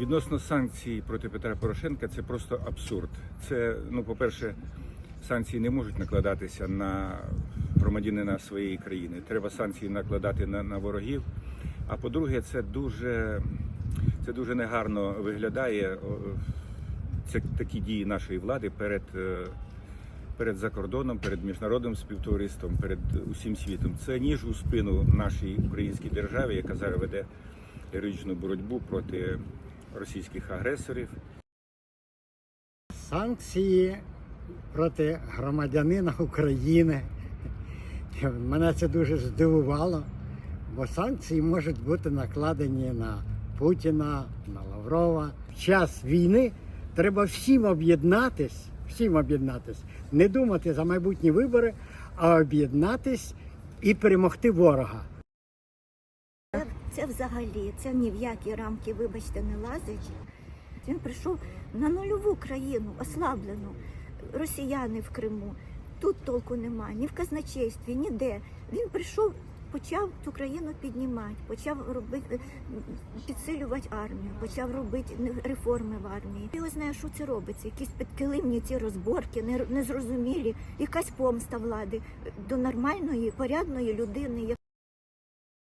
Відносно санкцій проти Петра Порошенка це просто абсурд. Це, ну, по-перше, санкції не можуть накладатися на громадянина своєї країни. Треба санкції накладати на, на ворогів. А по-друге, це дуже, це дуже негарно виглядає. Це такі дії нашої влади перед, е, перед закордоном, перед міжнародним співтовариством, перед усім світом. Це ніж у спину нашій українській державі, яка зараз веде героїчну боротьбу проти російських агресорів. санкції проти громадянина України. Мене це дуже здивувало, бо санкції можуть бути накладені на Путіна, на Лаврова. В час війни треба всім об'єднатись, всім об'єднатись, не думати за майбутні вибори, а об'єднатись і перемогти ворога. Взагалі, це ні в які рамки, вибачте, не лазить. Він прийшов на нульову країну, ослаблену. Росіяни в Криму. Тут толку немає, ні в казначействі, ніде. Він прийшов, почав цю країну піднімати, почав робити, підсилювати армію, почав робити реформи в армії. Не знаю, що це робиться. Якісь підкилимні ці розборки, не- незрозумілі, якась помста влади до нормальної, порядної людини.